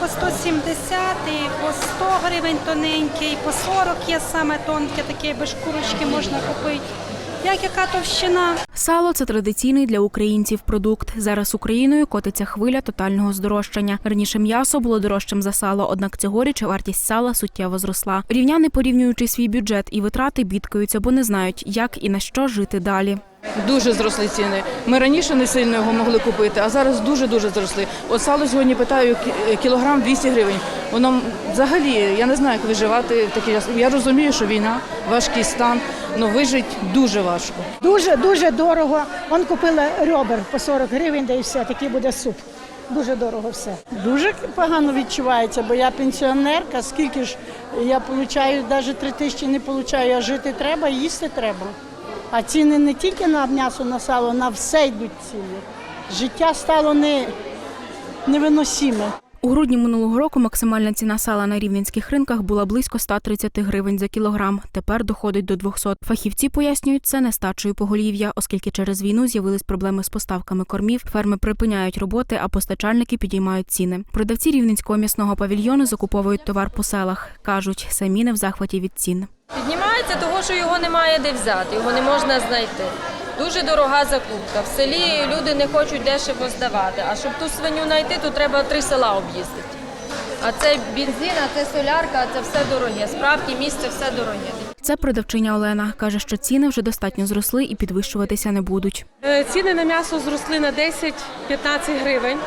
по 170, і по 100 гривень тоненький, по 40 є саме тонке, таке без шкурочки можна купити. Як яка товщина? Сало це традиційний для українців продукт. Зараз Україною котиться хвиля тотального здорожчання. Раніше м'ясо було дорожчим за сало, однак цьогоріч вартість сала суттєво зросла. Рівняни, порівнюючи свій бюджет і витрати, бідкаються, бо не знають, як і на що жити далі. Дуже зросли ціни. Ми раніше не сильно його могли купити, а зараз дуже-дуже зросли. От сало сьогодні питаю кі- кілограм 200 гривень. Воно взагалі, я не знаю, як виживати в такий час. Я розумію, що війна, важкий стан, але вижити дуже важко. Дуже дуже дорого. Он купила ребер по 40 гривень, да і все, такий буде суп. Дуже дорого все. Дуже погано відчувається, бо я пенсіонерка. Скільки ж я получаю, навіть три тисячі не получаю, а жити треба, їсти треба. А ціни не тільки на м'ясо, на сало, на все йдуть ціни. Життя стало не, невиносиме. У грудні минулого року максимальна ціна сала на рівненських ринках була близько 130 гривень за кілограм. Тепер доходить до 200. Фахівці пояснюють це нестачею поголів'я, оскільки через війну з'явились проблеми з поставками кормів. Ферми припиняють роботи, а постачальники підіймають ціни. Продавці рівненського м'ясного павільйону закуповують товар по селах. кажуть, самі не в захваті від цін. Піднімається того, що його немає де взяти, його не можна знайти. Дуже дорога закупка. В селі люди не хочуть дешево здавати. А щоб ту свиню знайти, то треба три села об'їздити. А це бензин, а це солярка, а це все дороге. Справки, місце, все дороге. Це продавчиня Олена каже, що ціни вже достатньо зросли і підвищуватися не будуть. Е, Ціни на м'ясо зросли на 10-15 гривень.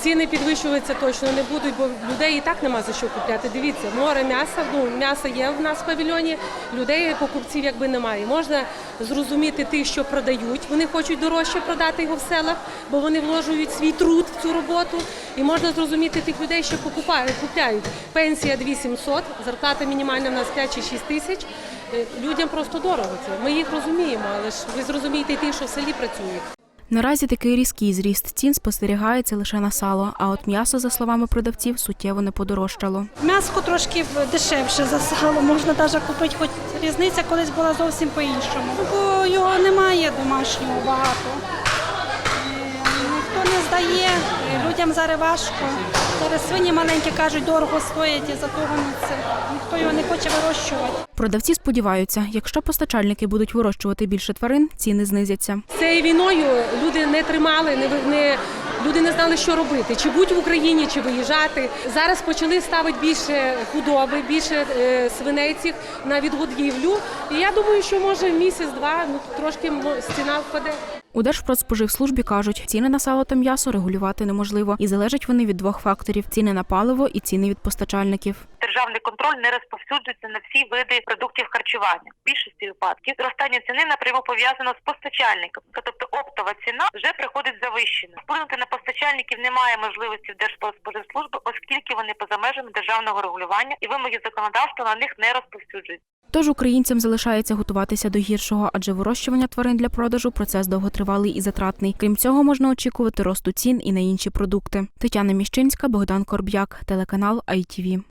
Ціни підвищуватися точно не будуть, бо людей і так нема за що купляти. Дивіться, море м'яса, ну м'ясо є в нас в павільйоні, людей покупців якби немає. Можна зрозуміти тих, що продають. Вони хочуть дорожче продати його в селах, бо вони вложують свій труд в цю роботу. І можна зрозуміти тих людей, що покупають, купляють. Пенсія 2700, зарплата мінімальна в нас 5 чи 6 тисяч. Е, Людям просто дорого це. Ми їх розуміємо, але ж ви зрозумієте тих, що в селі працюють. Наразі такий різкий зріст цін спостерігається лише на сало. А от м'ясо, за словами продавців, суттєво не подорожчало. М'яско трошки дешевше за сало, можна навіть купити, хоч різниця колись була зовсім по-іншому. Бо його немає домашнього багато. Ніхто не здає, людям зараз важко. Зараз свині маленькі кажуть, дорого стоять, і за того не це. Ніхто хоче вирощувати. Продавці сподіваються, якщо постачальники будуть вирощувати більше тварин, ціни знизяться. Цією війною люди не тримали, не, не люди не знали, що робити, чи бути в Україні, чи виїжджати. Зараз почали ставити більше худоби, більше е, свиней на відгодівлю. І я думаю, що може місяць-два ну трошки ціна впаде. У Держпродспоживслужбі кажуть, ціни на сало та м'ясо регулювати неможливо, і залежать вони від двох факторів: ціни на паливо і ціни від постачальників. державний контроль не розповсюджується на всі види продуктів харчування. В більшості випадків зростання ціни напряму пов'язано з постачальником. Тобто оптова ціна вже приходить завищена. Вплинути на постачальників немає можливості в Держпродспоживслужби, оскільки вони поза межами державного регулювання і вимоги законодавства на них не розповсюджуються. Тож українцям залишається готуватися до гіршого, адже вирощування тварин для продажу процес довготривалий і затратний. Крім цього, можна очікувати росту цін і на інші продукти. Тетяна Міщинська, Богдан Корб'як, телеканал ITV.